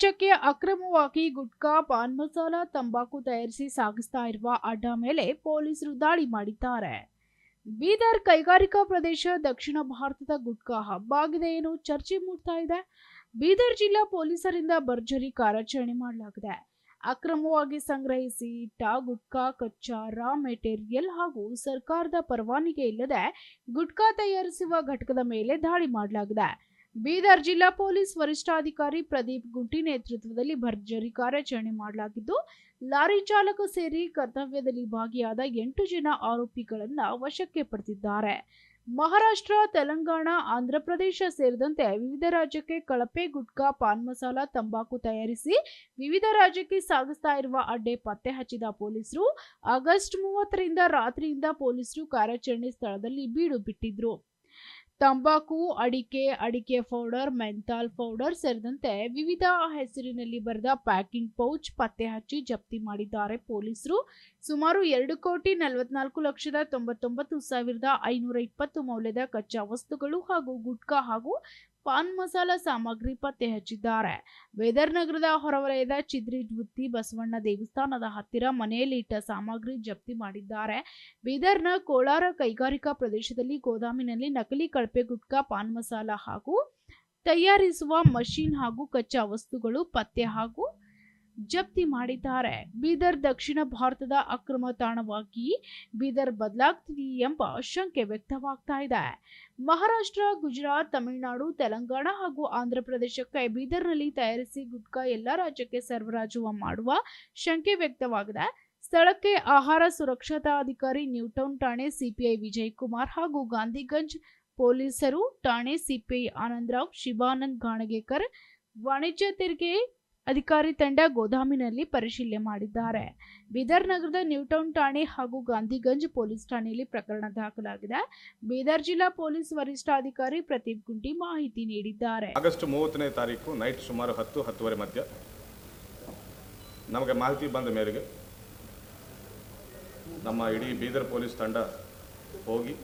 ರಾಜ್ಯಕ್ಕೆ ಅಕ್ರಮವಾಗಿ ಗುಟ್ಕಾ, ಪಾನ್ ಮಸಾಲ, ತಂಬಾಕು ತಯಾರಿಸಿ ಸಾಗಿಸ್ತಾ ಇರುವ ಅಡ್ಡ ಮೇಲೆ ಪೊಲೀಸರು ದಾಳಿ ಮಾಡಿದ್ದಾರೆ. ಬೀದರ್ ಕೈಗಾರಿಕಾ ಪ್ರದೇಶ, ದಕ್ಷಿಣ ಭಾರತದ ಗುಟ್ಕಾ ಹಬ್ಬ ಆಗಿದೆ ಏನು ಚರ್ಚೆ ಮೂಡ್ತಾ ಇದೆ. ಬೀದರ್ ಜಿಲ್ಲಾ ಪೊಲೀಸರಿಂದ ಭರ್ಜರಿ ಕಾರ್ಯಾಚರಣೆ ಮಾಡಲಾಗಿದೆ. ಅಕ್ರಮವಾಗಿ ಸಂಗ್ರಹಿಸಿ ಇಟ್ಟ ಗುಟ್ಕಾ, ಕಚ್ಚಾ, ರಾ ಮೆಟೀರಿಯಲ್ ಹಾಗೂ ಸರ್ಕಾರದ ಪರವಾನಗಿ ಇಲ್ಲದೆ ಗುಟ್ಕಾ ತಯಾರಿಸುವ ಘಟಕದ ಮೇಲೆ ದಾಳಿ ಮಾಡಲಾಗಿದೆ. ಬೀದರ್ ಜಿಲ್ಲಾ ಪೊಲೀಸ್ ವರಿಷ್ಠಾಧಿಕಾರಿ ಪ್ರದೀಪ್ ಗುಂಟಿ ನೇತೃತ್ವದಲ್ಲಿ ಭರ್ಜರಿ ಕಾರ್ಯಾಚರಣೆ ಮಾಡಲಾಗಿದ್ದು, ಲಾರಿ ಚಾಲಕ ಸೇರಿ ಕರ್ತವ್ಯದಲ್ಲಿ ಭಾಗಿಯಾದ ಎಂಟು ಜನ ಆರೋಪಿಗಳನ್ನ ವಶಕ್ಕೆ ಪಡೆದಿದ್ದಾರೆ. ಮಹಾರಾಷ್ಟ್ರ, ತೆಲಂಗಾಣ, ಆಂಧ್ರಪ್ರದೇಶ ಸೇರಿದಂತೆ ವಿವಿಧ ರಾಜ್ಯಕ್ಕೆ ಕಳಪೆ ಗುಟ್ಕಾ, ಪಾನ್ ಮಸಾಲ, ತಂಬಾಕು ತಯಾರಿಸಿ ವಿವಿಧ ರಾಜ್ಯಕ್ಕೆ ಸಾಗಿಸ್ತಾ ಇರುವ ಅಡ್ಡೆ ಪತ್ತೆ ಹಚ್ಚಿದ ಪೊಲೀಸರು, ಆಗಸ್ಟ್ ಮೂವತ್ತರಿಂದ ರಾತ್ರಿಯಿಂದ ಪೊಲೀಸರು ಕಾರ್ಯಾಚರಣೆ ಸ್ಥಳದಲ್ಲಿ ಬೀಡು ಬಿಟ್ಟಿದ್ರು. ತಂಬಾಕು, ಅಡಿಕೆ ಅಡಿಕೆ ಪೌಡರ್ ಮೆಂಥಾಲ್ ಪೌಡರ್ ಸೇರಿದಂತೆ ವಿವಿಧ ಹೆಸರಿನಲ್ಲಿ ಬರೆದ ಪ್ಯಾಕಿಂಗ್ ಪೌಚ್ ಪತ್ತೆ ಹಚ್ಚಿ ಜಪ್ತಿ ಮಾಡಿದ್ದಾರೆ ಪೊಲೀಸರು. ಸುಮಾರು ಎರಡು ಕೋಟಿ ನಲವತ್ನಾಲ್ಕು ಲಕ್ಷದ ತೊಂಬತ್ತೊಂಬತ್ತು ಸಾವಿರದ ಐನೂರ ಇಪ್ಪತ್ತು ಮೌಲ್ಯದ ಕಚ್ಚಾ ವಸ್ತುಗಳು ಹಾಗೂ ಗುಟ್ಕಾ ಹಾಗೂ ಪಾನ್ ಮಸಾಲ ಸಾಮಗ್ರಿ ಪತ್ತೆ ಹಚ್ಚಿದ್ದಾರೆ. ವೇದರ್ ನಗರದ ಹೊರವಲಯದ ಚಿದ್ರಿ ಬಸವಣ್ಣ ದೇವಸ್ಥಾನದ ಹತ್ತಿರ ಮನೆಯಲ್ಲಿ ಇಟ್ಟ ಸಾಮಗ್ರಿ ಜಪ್ತಿ ಮಾಡಿದ್ದಾರೆ. ಬೀದರ್ನ ಕೋಲಾರ ಕೈಗಾರಿಕಾ ಪ್ರದೇಶದಲ್ಲಿ ಗೋದಾಮಿನಲ್ಲಿ ನಕಲಿ ಕಳಪೆ ಗುಟ್ಕಾ, ಪಾನ್ ಮಸಾಲ ಹಾಗೂ ತಯಾರಿಸುವ ಮಷೀನ್ ಹಾಗೂ ಕಚ್ಚಾ ವಸ್ತುಗಳು ಪತ್ತೆ ಹಾಗೂ ಜಪ್ತಿ ಮಾಡಿದ್ದಾರೆ. ಬೀದರ್ ದಕ್ಷಿಣ ಭಾರತದ ಅಕ್ರಮ ತಾಣವಾಗಿ ಬೀದರ್ ಬದಲಾಗ್ತಿದೆ ಎಂಬ ಶಂಕೆ ವ್ಯಕ್ತವಾಗ್ತಾ ಇದೆ. ಮಹಾರಾಷ್ಟ್ರ, ಗುಜರಾತ್, ತಮಿಳುನಾಡು, ತೆಲಂಗಾಣ ಹಾಗೂ ಆಂಧ್ರಪ್ರದೇಶಕ್ಕೆ ಬೀದರ್ನಲ್ಲಿ ತಯಾರಿಸಿ ಗುಟ್ಕಾ ಎಲ್ಲ ರಾಜ್ಯಕ್ಕೆ ಸರಬರಾಜು ಮಾಡುವ ಶಂಕೆ ವ್ಯಕ್ತವಾಗಿದೆ. ಸ್ಥಳಕ್ಕೆ ಆಹಾರ ಸುರಕ್ಷತಾ ಅಧಿಕಾರಿ ನ್ಯೂಟೌನ್ ಠಾಣೆ ಸಿಪಿಐ ವಿಜಯ್ ಕುಮಾರ್ ಹಾಗೂ ಗಾಂಧಿಗಂಜ್ ಪೊಲೀಸರು ಠಾಣೆ ಸಿಪಿಐ ಆನಂದರಾವ್, ಶಿವಾನಂದ್ ಗಾಣಗೇಕರ್, ವಾಣಿಜ್ಯ ತೆರಿಗೆ ಅಧಿಕಾರಿ ತಂಡ ಗೋದಾಮಿನಲ್ಲಿ ಪರಿಶೀಲನೆ ಮಾಡಿದ್ದಾರೆ. ಬೀದರ್ ನಗರದ ನ್ಯೂಟೌನ್ ಠಾಣೆ ಹಾಗೂ ಗಾಂಧಿಗಂಜ್ ಪೊಲೀಸ್ ಠಾಣೆಯಲ್ಲಿ ಪ್ರಕರಣ ದಾಖಲಾಗಿದೆ. ಬೀದರ್ ಜಿಲ್ಲಾ ಪೊಲೀಸ್ ವರಿಷ್ಠಾಧಿಕಾರಿ ಪ್ರತೀಪ್ ಗುಂಡಿ ಮಾಹಿತಿ ನೀಡಿದ್ದಾರೆ. ಆಗಸ್ಟ್ ಮೂವತ್ತನೇ ತಾರೀಕು ನೈಟ್ ಸುಮಾರು ಹತ್ತು, ಹತ್ತುವರೆ ಮಧ್ಯ ನಮಗೆ ಮಾಹಿತಿ ಬಂದ ಮೇರೆಗೆ ನಮ್ಮ ಇಡೀ ಬೀದರ್ ಪೊಲೀಸ್ ತಂಡ ಹೋಗಿ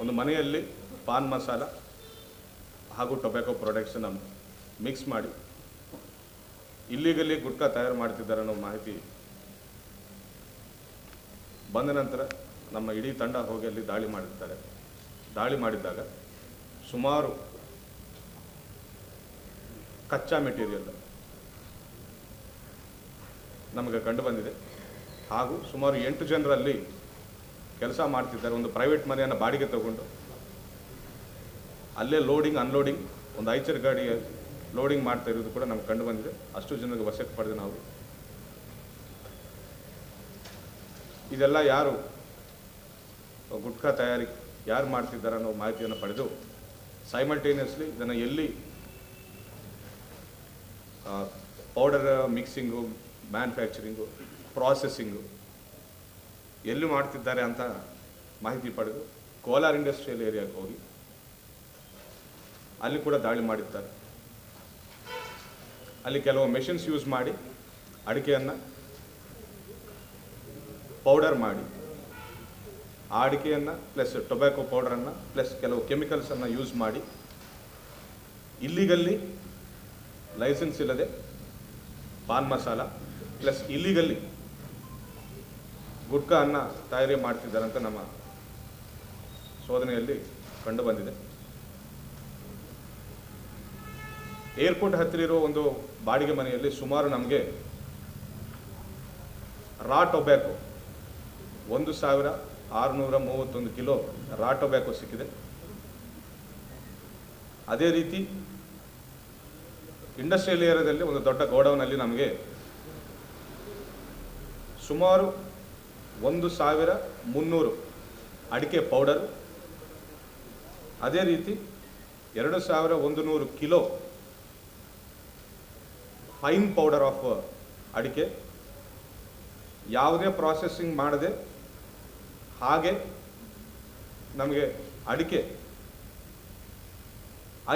ಒಂದು ಮನೆಯಲ್ಲಿ ಪಾನ್ ಮಸಾಲ ಹಾಗೂ ಟೊಬ್ಯಾಕೋ ಪ್ರಾಡಕ್ಟ್ಸನ್ನು ಮಿಕ್ಸ್ ಮಾಡಿ ಇಲ್ಲಿಗಲ್ಲಿ ಗುಟ್ಕಾ ತಯಾರು ಮಾಡ್ತಿದ್ದಾರೆ ಅನ್ನೋ ಮಾಹಿತಿ ಬಂದ ನಂತರ ನಮ್ಮ ಇಡೀ ತಂಡ ಹೋಗಿ ಅಲ್ಲಿ ದಾಳಿ ಮಾಡಿರ್ತಾರೆ. ದಾಳಿ ಮಾಡಿದ್ದಾಗ ಸುಮಾರು ಕಚ್ಚಾ ಮೆಟೀರಿಯಲ್ ನಮಗೆ ಕಂಡು ಬಂದಿದೆ. ಹಾಗೂ ಸುಮಾರು ಎಂಟು ಜನರಲ್ಲಿ ಕೆಲಸ ಮಾಡ್ತಿದ್ದಾರೆ. ಒಂದು ಪ್ರೈವೇಟ್ ಮನೆಯನ್ನು ಬಾಡಿಗೆ ತಗೊಂಡು ಅಲ್ಲೇ ಲೋಡಿಂಗ್ ಅನ್ಲೋಡಿಂಗ್ ಒಂದು ಐಚರ್ ಗಾಡಿ ಲೋಡಿಂಗ್ ಮಾಡ್ತಾ ಇರೋದು ಕೂಡ ನಮ್ಗೆ ಕಂಡು ಬಂದಿದೆ. ಅಷ್ಟು ಜನರಿಗೆ ವಶಕ್ಕೆ ಪಡೆದು ನಾವು. ಇದೆಲ್ಲ ಯಾರು? ಗುಟ್ಕಾ ತಯಾರಿ ಯಾರು ಮಾಡ್ತಿದ್ದಾರೆ ಅನ್ನೋ ಮಾಹಿತಿಯನ್ನು ಪಡೆದು ಸೈಮಲ್ಟೇನಿಯಸ್ಲಿ ಇದನ್ನು ಎಲ್ಲಿ ಪೌಡರ್ ಮಿಕ್ಸಿಂಗು ಮ್ಯಾನುಫ್ಯಾಕ್ಚರಿಂಗು ಪ್ರಾಸೆಸ್ಸಿಂಗು ಎಲ್ಲಿ ಮಾಡ್ತಿದ್ದಾರೆ ಅಂತ ಮಾಹಿತಿ ಪಡೆದು ಕೋಲಾರ್ ಇಂಡಸ್ಟ್ರಿಯಲ್ ಏರಿಯಾಗೆ ಹೋಗಿ ಅಲ್ಲಿ ಕೂಡ ದಾಳಿ ಮಾಡಿರ್ತಾರೆ ಅಲ್ಲಿ ಕೆಲವು ಮೆಷಿನ್ಸ್ ಯೂಸ್ ಮಾಡಿ, ಅಡಿಕೆಯನ್ನು ಪೌಡರ್ ಮಾಡಿ. ಆ ಅಡಿಕೆಯನ್ನು ಪ್ಲಸ್ ಟೊಬ್ಯಾಕೊ ಪೌಡರನ್ನು ಪ್ಲಸ್ ಕೆಲವು ಕೆಮಿಕಲ್ಸನ್ನು ಯೂಸ್ ಮಾಡಿ. ಇಲ್ಲಿಗಲ್ಲಿ ಲೈಸೆನ್ಸ್ ಇಲ್ಲದೆ ಪಾನ್ ಮಸಾಲ ಪ್ಲಸ್ ಇಲ್ಲಿಗಲ್ಲಿ ಗುಟ್ಕಾ ಅನ್ನ ತಯಾರಿ ಮಾಡ್ತಿದ್ದಾರೆ ಅಂತ ನಮ್ಮ ಶೋಧನೆಯಲ್ಲಿ ಕಂಡು ಏರ್ಪೋರ್ಟ್ ಹತ್ತಿರ ಇರೋ ಒಂದು ಬಾಡಿಗೆ ಮನೆಯಲ್ಲಿ ಸುಮಾರು ನಮಗೆ ರಾ ಟೊಬ್ಯಾಕೊ, ಒಂದು ಸಾವಿರ ಆರುನೂರ ಮೂವತ್ತೊಂದು ಕಿಲೋ ರಾ ಟೊಬ್ಯಾಕೊ ಸಿಕ್ಕಿದೆ. ಅದೇ ರೀತಿ ಇಂಡಸ್ಟ್ರಿಯಲ್ ಏರಿಯಾದಲ್ಲಿ ಒಂದು ದೊಡ್ಡ ಗೋಡೌನಲ್ಲಿ ನಮಗೆ ಸುಮಾರು ಒಂದು ಸಾವಿರ ಮುನ್ನೂರು ಅಡಿಕೆ ಪೌಡರ್, ಅದೇ ರೀತಿ ಎರಡು ಸಾವಿರ ಒಂದು ನೂರು ಕಿಲೋ ಫೈನ್ ಪೌಡರ್ ಆಫ್ ಅಡಿಕೆ. ಯಾವುದೇ ಪ್ರಾಸೆಸ್ಸಿಂಗ್ ಮಾಡದೆ, ಹಾಗೆ ನಮಗೆ ಅಡಿಕೆ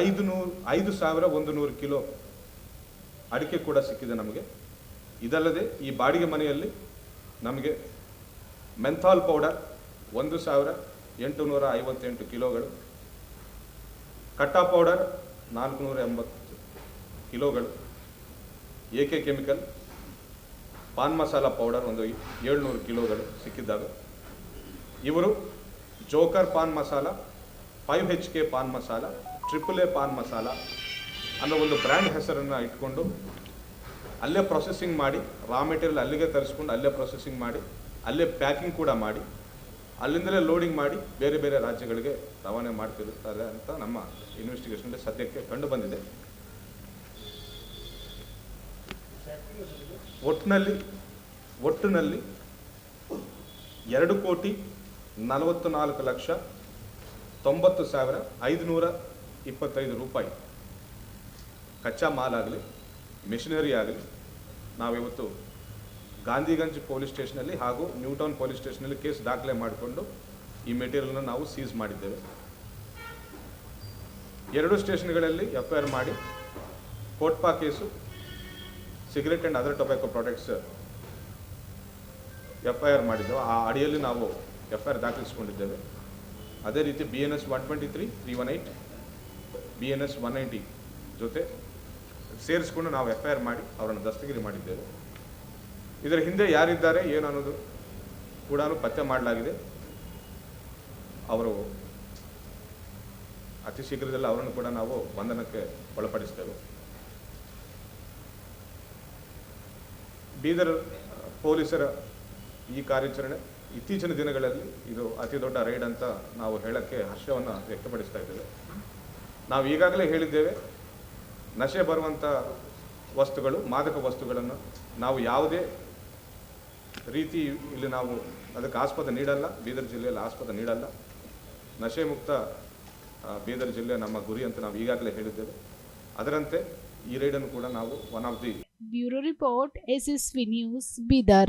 ಐದು ನೂರು ಐದು ಸಾವಿರ ಒಂದು ನೂರು ಕಿಲೋ ಅಡಿಕೆ ಕೂಡ ಸಿಕ್ಕಿದೆ ನಮಗೆ. ಇದಲ್ಲದೆ ಈ ಬಾಡಿಗೆ ಮನೆಯಲ್ಲಿ ನಮಗೆ ಮೆಂಥಾಲ್ ಪೌಡರ್ ಒಂದು ಸಾವಿರ ಎಂಟುನೂರ ಐವತ್ತೆಂಟು ಕಿಲೋಗಳು, ಕಟ್ಟಾ ಪೌಡರ್ ನಾಲ್ಕುನೂರ ಎಂಬತ್ತು ಕಿಲೋಗಳು. A K chemical? Paan masala powder ಒಂದು ಏಳ್ನೂರು ಕಿಲೋಗಳು ಸಿಕ್ಕಿದ್ದಾಗ ಇವರು Joker paan masala, five H K paan masala, triple A paan masala ಅನ್ನೋ ಒಂದು ಬ್ರ್ಯಾಂಡ್ ಹೆಸರನ್ನು ಇಟ್ಕೊಂಡು ಅಲ್ಲೇ ಪ್ರೊಸೆಸಿಂಗ್ ಮಾಡಿ, ರಾ ಮೆಟೀರಿಯಲ್ ಅಲ್ಲಿಗೆ ತರಿಸ್ಕೊಂಡು ಅಲ್ಲೇ ಪ್ರೊಸೆಸಿಂಗ್ ಮಾಡಿ, ಅಲ್ಲೇ ಪ್ಯಾಕಿಂಗ್ ಕೂಡ ಮಾಡಿ, ಅಲ್ಲಿಂದಲೇ ಲೋಡಿಂಗ್ ಮಾಡಿ ಬೇರೆ ಬೇರೆ ರಾಜ್ಯಗಳಿಗೆ ರವಾನೆ ಮಾಡ್ತಿರುತ್ತಾರೆ ಅಂತ ನಮ್ಮ ಇನ್ವೆಸ್ಟಿಗೇಷನ್ ಸದ್ಯಕ್ಕೆ ಕಂಡು ಬಂದಿದೆ. ಒಟ್ಟಿನಲ್ಲಿ ಒಟ್ಟಿನಲ್ಲಿ ಎರಡು ಕೋಟಿ ನಲವತ್ತು ನಾಲ್ಕು ಲಕ್ಷ ತೊಂಬತ್ತು ಸಾವಿರ ಐದುನೂರ ಇಪ್ಪತ್ತೈದು ರೂಪಾಯಿ. ಕಚ್ಚಾ ಮಾಲಾಗಲಿ, ಮೆಷಿನರಿ ಆಗಲಿ, ನಾವಿವತ್ತು ಗಾಂಧಿಗಂಜ್ ಪೊಲೀಸ್ ಸ್ಟೇಷನಲ್ಲಿ ಹಾಗೂ ನ್ಯೂಟೌನ್ ಪೊಲೀಸ್ ಸ್ಟೇಷನಲ್ಲಿ ಕೇಸ್ ದಾಖಲೆ ಮಾಡಿಕೊಂಡು ಈ ಮೆಟೀರಿಯಲ್ನ ನಾವು ಸೀಸ್ ಮಾಡಿದ್ದೇವೆ. ಎರಡು ಸ್ಟೇಷನ್ಗಳಲ್ಲಿ ಎಫ್ ಐ ಆರ್ ಮಾಡಿ COTPA case cigarette and other tobacco products F I R ಮಾಡಿದ್ದೆವು. ಆ ಅಡಿಯಲ್ಲಿ ನಾವು ಎಫ್ ಐ ಆರ್ ದಾಖಲಿಸಿಕೊಂಡಿದ್ದೇವೆ. ಅದೇ ರೀತಿ B N S one twenty three three one eight B N S one ninety ಜೊತೆ ಸೇರಿಸ್ಕೊಂಡು ನಾವು ಎಫ್ ಐ ಆರ್ ಮಾಡಿ ಅವರನ್ನು ದಸ್ತಗಿರಿ ಮಾಡಿದ್ದೇವೆ. ಇದರ ಹಿಂದೆ ಯಾರಿದ್ದಾರೆ, ಏನು ಅನ್ನೋದು ಕೂಡ ಪತ್ತೆ ಮಾಡಲಾಗಿದೆ. ಅವರು ಅತಿ ಶೀಘ್ರದಲ್ಲಿ ಅವರನ್ನು ಕೂಡ ನಾವು ಬಂಧನಕ್ಕೆ ಒಳಪಡಿಸ್ತೇವೆ. ಬೀದರ್ ಪೊಲೀಸರ ಈ ಕಾರ್ಯಾಚರಣೆ ಇತ್ತೀಚಿನ ದಿನಗಳಲ್ಲಿ ಇದು ಅತಿ ದೊಡ್ಡ ರೈಡ್ ಅಂತ ನಾವು ಹೇಳಕ್ಕೆ ಹರ್ಷವನ್ನು ವ್ಯಕ್ತಪಡಿಸ್ತಾ ಇದ್ದೇವೆ. ನಾವು ಈಗಾಗಲೇ ಹೇಳಿದ್ದೇವೆ, ನಶೆ ಬರುವಂಥ ವಸ್ತುಗಳು, ಮಾದಕ ವಸ್ತುಗಳನ್ನು ನಾವು ಯಾವುದೇ ರೀತಿ ಇಲ್ಲಿ ನಾವು ಅದಕ್ಕೆ ಆಸ್ಪದ ನೀಡಲ್ಲ, ಬೀದರ್ ಜಿಲ್ಲೆಯಲ್ಲಿ ಆಸ್ಪದ ನೀಡಲ್ಲ. ನಶೆ ಮುಕ್ತ ಬೀದರ್ ಜಿಲ್ಲೆ ನಮ್ಮ ಗುರಿ ಅಂತ ನಾವು ಈಗಾಗಲೇ ಹೇಳಿದ್ದೇವೆ. ಅದರಂತೆ ಈ ರೈಡನ್ನು ಕೂಡ ನಾವು one of the bureau report S S V news Bidar